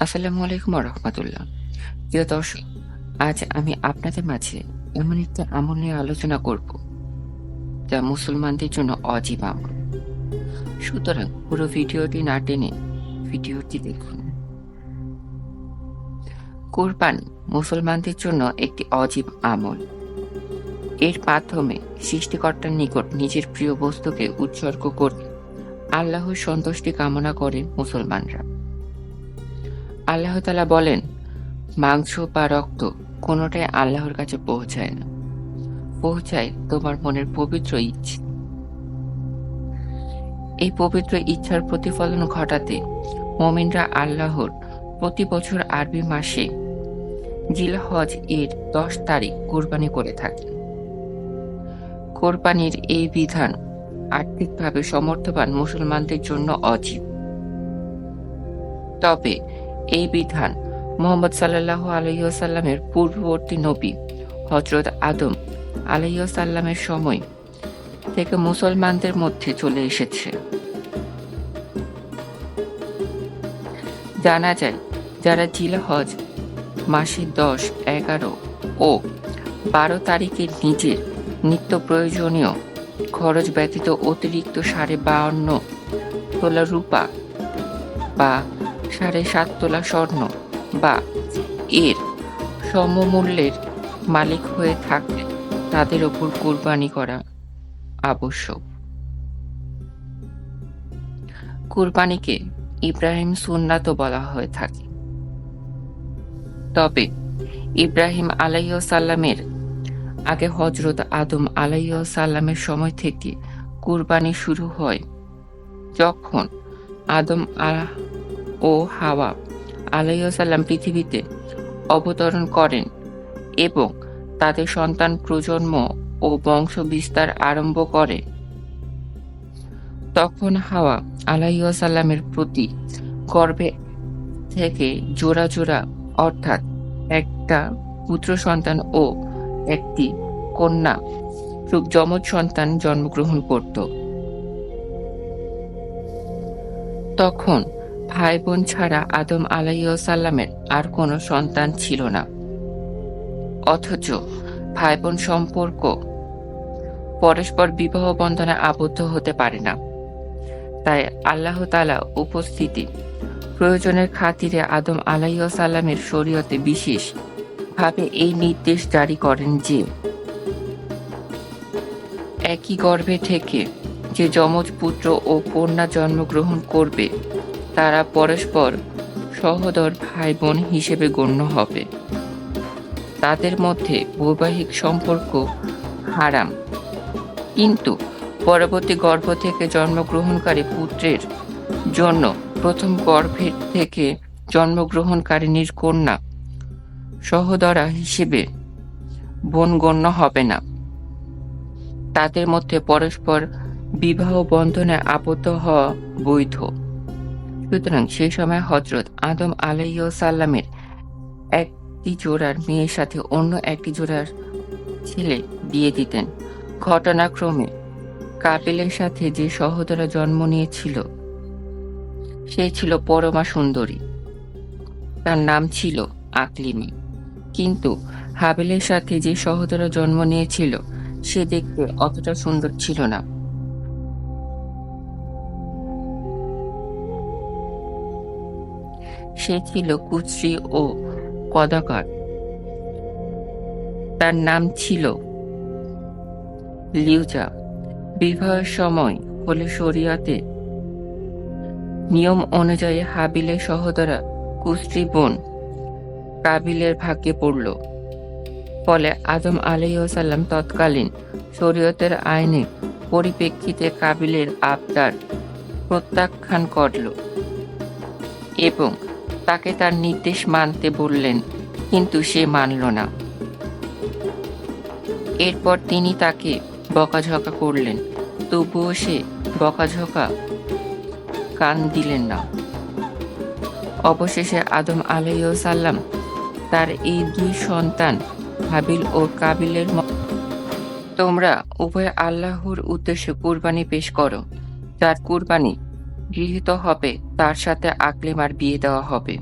আসসালামু আলাইকুম রহমতুল্লাহ। প্রিয় দর্শক, আজ আমি আপনাদের মাঝে এমন একটা আমল নিয়ে আলোচনা করব, যা মুসলমানদের জন্য অজীব আমল। সুতরাং পুরো ভিডিওটি না টেনে ভিডিওটি দেখুন। কোরবানি মুসলমানদের জন্য একটি অজীব আমল। এর মাধ্যমে সৃষ্টিকর্তার নিকট নিজের প্রিয় বস্তুকে উৎসর্গ করে আল্লাহর সন্তুষ্টি কামনা করে মুসলমানরা। আল্লাহ তালা বলেন, মাংস বা রক্ত কোনোটাই আল্লাহর কাছে পৌঁছায় না। পৌঁছায় তোমার মনের পবিত্র ইচ্ছে। এই পবিত্র ইচ্ছার প্রতিফলন ঘটাতে মমিনরা আল্লাহর প্রতি বছর আরবি মাসে জিলহজ এর দশ তারিখ কোরবানি করে থাকেন কোরবানির এই বিধান আর্থিকভাবে সমর্থবান মুসলমানদের জন্য অজীব। তবে এই বিধান মোহাম্মদ সাল্লাহ আলহিসাল্লামের পূর্ববর্তী নবী হজরত আদম আলহিসাল্লামের সময় থেকে মুসলমানদের মধ্যে চলে এসেছে। জানা যায়, যারা জিলহজ মাসের দশ, এগারো ও বারো তারিখে নিজের নিত্য প্রয়োজনীয় খরচ ব্যতীত অতিরিক্ত সাড়ে বাউন্ন তোলা রূপা বা সাড়ে সাত তোলা স্বর্ণ বা এর সমমূল্যের মালিক হয়ে থাকলে তাদের ওপর কুরবানি করা আবশ্যক। কুরবানিকে ইব্রাহিম সুন্নাত বলা হয়ে থাকে। তবে ইব্রাহিম আলাইসাল্লামের আগে হজরত আদম আলাইসাল্লামের সময় থেকে কুরবানি শুরু হয় যখন আদম আলাহ ও হাওয়া আলাইসাল্লাম পৃথিবীতে অবতরণ করেন এবং তাদের সন্তান প্রজন্ম ও বংশ বিস্তার আরম্ভ করে। তখন হাওয়া আলাইসাল্লামের প্রতি গর্ভে থেকে জোড়া জোড়া, অর্থাৎ একটা পুত্র সন্তান ও একটি কন্যা যমজ সন্তান জন্মগ্রহণ করত। তখন ভাই বোন ছাড়া আদম আলাইসাল্লামের আর কোনো সন্তান ছিল না। অথচ ভাই বোন সম্পর্ক পরস্পর বিবাহ বন্ধনে আবদ্ধ হতে পারে না। তাই আল্লাহ তালা উপস্থিতি প্রয়োজনের খাতিরে আদম আলাইসাল্লামের শরীয়তে বিশেষ ভাবে এই নির্দেশ জারি করেন যে, একই গর্ভে থেকে যে যমজ পুত্র ও কন্যা জন্মগ্রহণ করবে তারা পরস্পর সহোদর ভাই বোন হিসেবে গণ্য হবে। তাদের মধ্যে বৈবাহিক সম্পর্ক হারাম। কিন্তু পরবর্তী গর্ভ থেকে জন্মগ্রহণকারী পুত্রের জন্য প্রথম গর্ভের থেকে জন্মগ্রহণকারিনীর কন্যা সহদরা হিসেবে বোন গণ্য হবে না। তাদের মধ্যে পরস্পর বিবাহ বন্ধনে আবদ্ধ হওয়া বৈধ। সুতরাং সেই সময় হজরত আদম আলাইসাল্লামের একটি জোড়ার মেয়ের সাথে অন্য একটি জোড়ার ছেলে বিয়ে দিতেন। ঘটনাক্রমে কাপিলের সাথে যে সহোদরা জন্ম নিয়েছিল, সে ছিল পরমা সুন্দরী। তার নাম ছিল আকলিমি। কিন্তু হাবিলের সাথে যে সহোদরা জন্ম নিয়েছিল, সে দেখতে অতটা সুন্দর ছিল না। সে ছিল কুশ্রী ও কদাকার তার নাম ছিল লিউজা। বিবাহের সময় হলে শরিয়াতে নিয়ম অনুযায়ী হাবিলের সহোদরা কুশ্রী বোন কাবিলের ভাগ্যে পড়ল। ফলে আদম আলাইসাল্লাম তৎকালীন শরীয়তের আইনে পরিপ্রেক্ষিতে কাবিলের আবদার প্রত্যাখ্যান করল এবং তাকে তার নির্দেশ মানতে বললেন, কিন্তু সে মানল না। এরপর তিনি তাকে বকাঝকা করলেন, তবুও সে বকাঝকা কান দিলেন না। অবশেষে আদম আলাইসাল্লাম তার এই দুই সন্তান হাবিল ও কাবিলের তোমরা উভয় আল্লাহর উদ্দেশ্যে কুরবানি পেশ করো। যার কুরবানি গৃহীত হবে, তার সাথে আকলেমার বিয়ে দেওয়া হবে।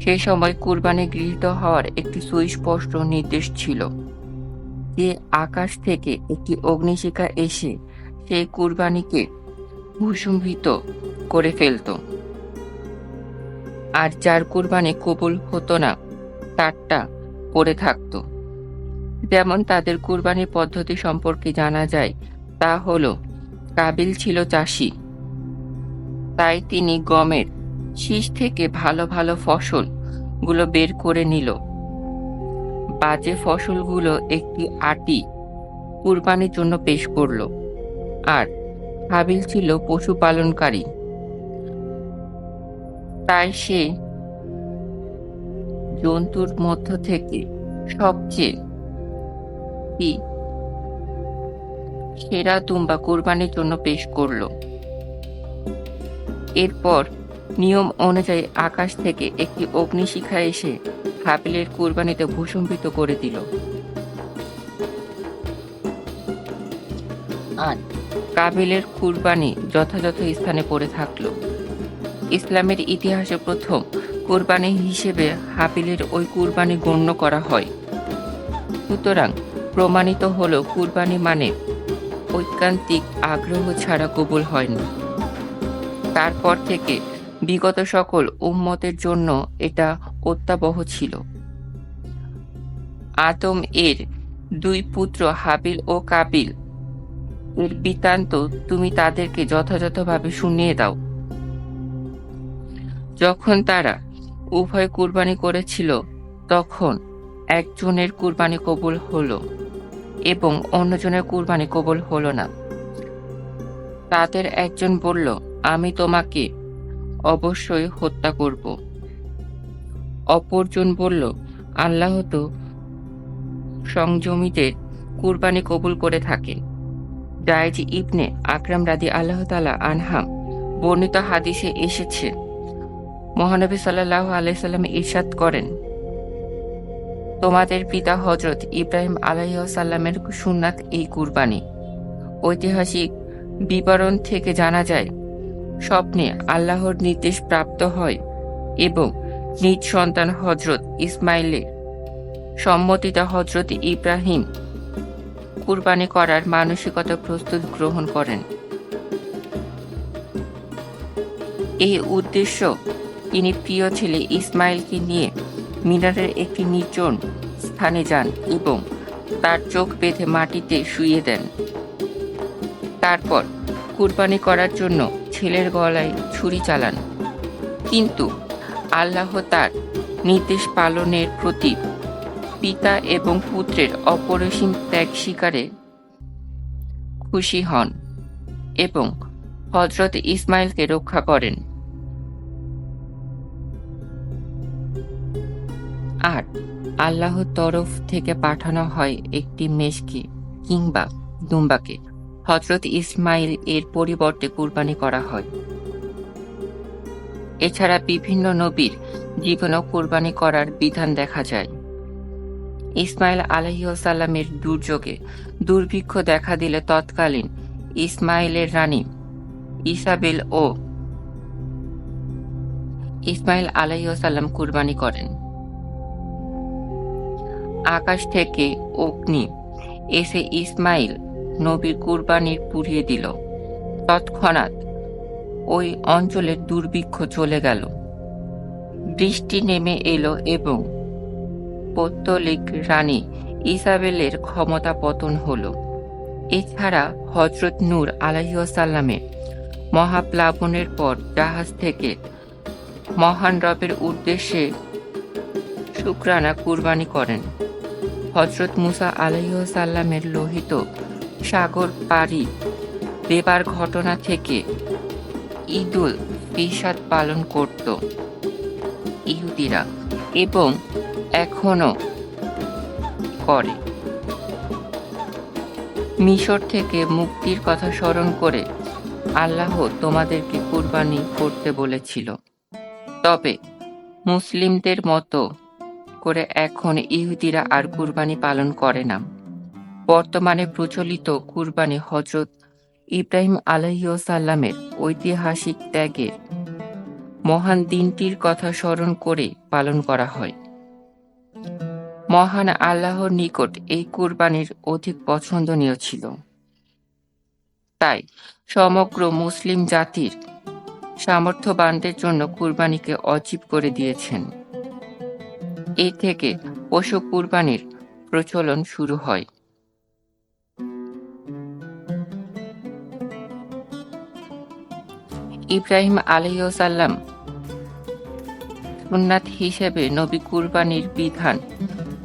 সেই সময় কুরবানি গৃহীত হওয়ার একটি সুস্পষ্ট নির্দেশ ছিল। যে আকাশ থেকে একটি অগ্নিশিখা এসে সেই কুরবানিকে ভূষুম্ভিত করে ফেলত। আর যার কুরবানি কবুল হতো না, তারটা পড়ে থাকত। যেমন তাদের কুরবানির পদ্ধতি সম্পর্কে জানা যায়, তা হলো, কাবিল ছিল চাষি। তাই তিনি গমের শীষ থেকে ভালো ভালো ফসলগুলো বের করে নিল। বাজে ফসলগুলো একটি আটি কুরবানির জন্য পেশ করল। আর হাবিল ছিল পশুপালনকারী। তাই সে জন্তুর মধ্য থেকে সবচেয়ে সেরা তুম্বা কোরবানির জন্য পেশ করল। এরপর নিয়ম অনুযায়ী আকাশ থেকে একটি অগ্নিশিখা এসে হাবিলের কুরবানিতে ভূষম্বিত করে দিল। আর কাবিলের কুরবানি যথাযথ স্থানে পড়ে থাকল। ইসলামের ইতিহাসে প্রথম কুরবানি হিসেবে হাবিলের ওই কুরবানি গণ্য করা হয়। সুতরাং প্রমাণিত হল কুরবানি মানে ঐকান্তিক আগ্রহ ছাড়া কবুল হয়নি তারপর থেকে বিগত সকল উম্মতের জন্য এটা অত্যাবহ ছিল। আদম এর দুই পুত্র হাবিল ও কাবিল, এর বৃত্তান্ত তুমি তাদেরকে যথাযথভাবে শুনিয়ে দাও। যখন তারা উভয় কুরবানি করেছিল, তখন একজনের কুরবানি কবুল হলো এবং অন্যজনের কুরবানি কবুল হলো না। তাদের একজন বলল আমি তোমাকে অবশ্যই হত্যা করব। অপরজন বলল, আল্লাহ তো সংযমীদের কুরবানি কবুল করে থাকেন। জায়জ ইবনে আকরাম রাদি আল্লাহ তালা আনহাম বর্ণিত হাদিসে এসেছে। মহানবী সাল্লাহ আলাইসাল্লাম ইরশাদ করেন, তোমাদের পিতা হজরত ইব্রাহিম আলাইসাল্লামের সুন্নাত এই কুরবানি। ঐতিহাসিক বিবরণ থেকে জানা যায় স্বপ্নে আল্লাহর নির্দেশ প্রাপ্ত হয় এবং নিজ সন্তান হজরত ইসমাইলের সম্মতিতে হজরত ইব্রাহিম কুরবানি করার মানসিকতা প্রস্তুত গ্রহণ করেন। এই উদ্দেশ্য তিনি প্রিয় ছেলে ইসমাইলকে নিয়ে মিনারের একটি নির্জন স্থানে যান এবং তার চোখ বেঁধে মাটিতে শুয়ে দেন। তারপর কুরবানি করার জন্য ছেলের গলায় ছুরি চালান। কিন্তু আল্লাহ তার নির্দেশ পালনের প্রতি পিতা এবং পুত্রের অপরিসীম ত্যাগ শিকারে খুশি হন এবং হজরত ইসমাইলকে রক্ষা করেন। আর আল্লাহর তরফ থেকে পাঠানো হয় একটি মেষকে কিংবা দুম্বাকে। হজরত ইসমাইল এর পরিবর্তে কুরবানি করা হয়। এছাড়া বিভিন্ন নবীর জীবনও কুরবানি করার বিধান দেখা যায়। ইসমাইল আলহিউসাল্লামের দুর্যোগে দুর্ভিক্ষ দেখা দিলে তৎকালীন ইসমাইলের রানী ইসাবেল ও ইসমাইল আলহিউসাল্লাম কুরবানি করেন। আকাশ থেকে অগ্নি এসে ইসমাইল নবীর কুরবানির পুড়িয়ে দিল। তৎক্ষণাৎ ওই অঞ্চলের দুর্ভিক্ষ চলে গেল। বৃষ্টি নেমে এলো এবং পৌত্তলিক রানী ইসাবেলের ক্ষমতা পতন হল। এছাড়া হজরত নূর আলাইসাল্লামের মহাপ্লাবনের পর জাহাজ থেকে মহান রবের উদ্দেশ্যে শুক্রানা কুরবানি করেন। হজরত মুসা আলাইসাল্লামের লোহিত সাগর পাড়ি দেবার ঘটনা থেকে ঈদুল ফিসাদ পালন করত ইহুদিরা এবং এখনও করে। মিশর থেকে মুক্তির কথা স্মরণ করে আল্লাহ তোমাদেরকে কুরবানি করতে বলেছিল। তবে মুসলিমদের মতো করে এখন ইহুদিরা আর কুরবানি পালন করে না। বর্তমানে প্রচলিত কুরবানি হজরত ইব্রাহিম আলহিউসাল্লামের ঐতিহাসিক ত্যাগের মহান দিনটির কথা স্মরণ করে পালন করা হয়। মহান আল্লাহর নিকট এই কুরবানির অধিক পছন্দনীয় ছিল। তাই সমগ্র মুসলিম জাতির সামর্থ্যবানদের জন্য কুরবানিকে অজীব করে দিয়েছেন। এই থেকে পশু কুরবানির প্রচলন শুরু হয়। ইব্রাহিম আলাইসাল্লাম সুন্নাত হিসেবে নবী কুরবানির বিধান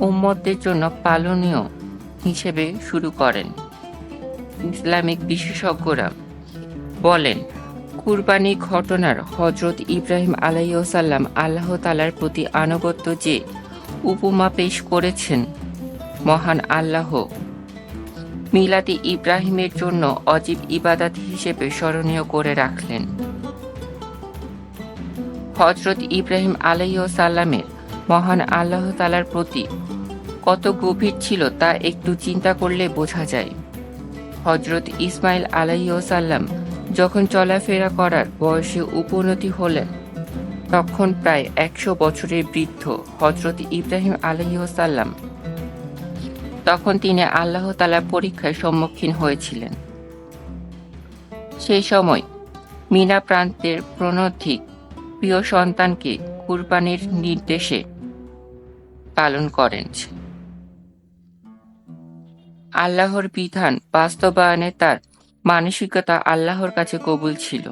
উম্মতদের জন্য পালনীয় হিসেবে শুরু করেন। ইসলামিক বিশেষজ্ঞরা বলেন, কুরবানি ঘটনার হজরত ইব্রাহিম আলাইসাল্লাম আল্লাহ তালার প্রতি আনুগত্য যে উপমা পেশ করেছেন, মহান আল্লাহ মিলাদি ইব্রাহিমের জন্য অজীব ইবাদাত হিসেবে স্মরণীয় করে রাখলেন। হজরত ইব্রাহিম আলাইসাল্লামের মহান আল্লাহ তালার প্রতি কত গভীর ছিল তা একটু চিন্তা করলে বোঝা যায়। হজরত ইসমাইল আলাইসাল্লাম যখন চলাফেরা করার বয়সে উপনতি হলেন, তখন প্রায় একশো বছরের বৃদ্ধ হজরত ইব্রাহিম আলহিহসাল্লাম তখন তিনি আল্লাহ তালার পরীক্ষার সম্মুখীন হয়েছিলেন। সেই সময় মিনা প্রান্তের প্রণধিক প্রিয় সন্তানকে কুরবানির নির্দেশে পালন করেন। আল্লাহর বিধান বাস্তবায়নে তার মানসিকতা আল্লাহর কাছে কবুল ছিল,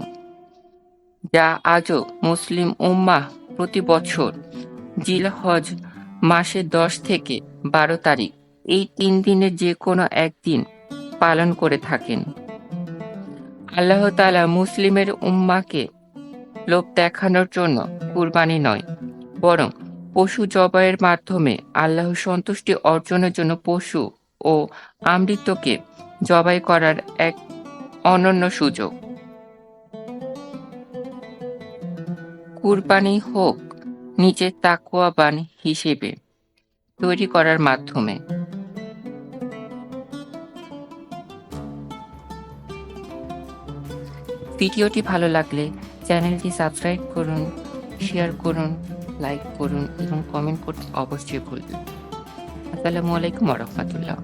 যা আজও মুসলিম উম্মাহ প্রতি বছর জিলহজ মাসের দশ থেকে বারো তারিখ এই তিন দিনের যে কোনো একদিন পালন করে থাকেন। আল্লাহ তালা মুসলিমের উম্মাকে লোভ দেখানোর জন্য কুরবানি নয়, বরং পশু জবাইয়ের মাধ্যমে আল্লাহ সন্তুষ্টি অর্জনের জন্য পশু ও আমৃত্যকে জবাই করার এক অনন্য সুযোগ। কুরবানি হোক নিজের তাকুয়াবান হিসেবে তৈরি করার মাধ্যমে। ভিডিওটি ভালো লাগলে চ্যানেলটি সাবস্ক্রাইব করুন শেয়ার করুন লাইক করুন এবং কমেন্ট করতে অবশ্যই ভুলবেন আসসালামু আলাইকুম রহমতুল্লাহ।